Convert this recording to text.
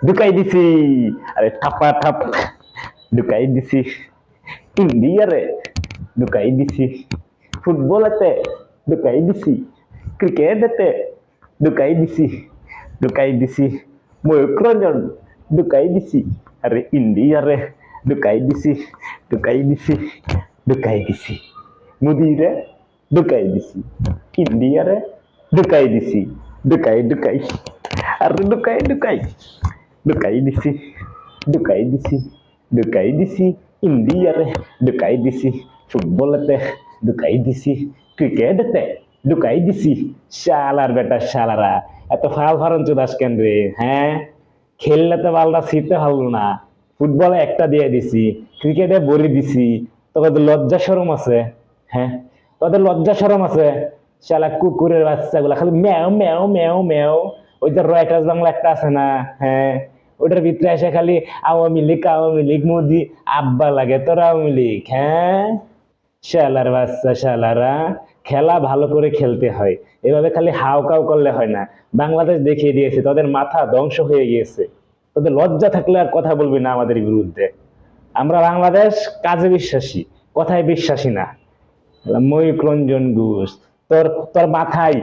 ঢুকাই দিছি আরে ঠাপা ঠাপ ঢুকাই দিছি ইন্ডিয়ারে ঢুকাই দিছি ফুটবলেতে ঢুকাই দিছি ক্রিকেটেতে ঢুকাই দিছি ঢুকাই দিছি ময়ূরঞ্জন ঢুকাই দিছি আরে ইন্ডিয়ারে ঢুকাই দিছি ঢুকাই দিছি ঢুকাই দিছি মুদিরে ঢুকাই দিছি ইন্ডিয়ারে ঢুকাই দিছি ঢুকাই ঢুকাই আরে ঢুকাই ঢুকাই ঢুকাই দিছি ঢুকাই দিছি ঢুকাই দিছি ইন্ডিয়ারে ঢুকাই দিছি ফুটবলেতে ঢুকাই দিছি ক্রিকেটেতে ঢুকাই দিছি শালার বেটা শালারা এত ফাল ফারন চুদাস কেন রে হ্যাঁ খেললে তো বালটা ছিটতে পারল না ফুটবলে একটা দিয়ে দিছি ক্রিকেটে বড়ি দিছি তোদের লজ্জা সরম আছে হ্যাঁ তোদের লজ্জা সরম আছে শালা কুকুরের বাচ্চাগুলা খালি ম্যাও ম্যাও ম্যাও ম্যাও ওই যে রয়টার্স বাংলা একটা আছে না হ্যাঁ ওটার ভিতরে এসে খালি আওয়ামী লীগ আওয়ামী লীগ মোদি। আব্বা লাগে তোর আওয়ামী লীগ হ্যাঁ? শালার বাচ্চা, শালারা। খেলা ভালো করে খেলতে হয়। এভাবে খালি হাও কাও করলে হয় না। বাংলাদেশ দেখিয়ে দিয়েছে, তাদের মাথা ধ্বংস হয়ে গিয়েছে। তাদের লজ্জা থাকলে আর কথা বলবি না আমাদের বিরুদ্ধে। আমরা বাংলাদেশ কাজে বিশ্বাসী, কথায় বিশ্বাসী না। ময়ূক রঞ্জন ঘোষ, তোর তোর মাথায়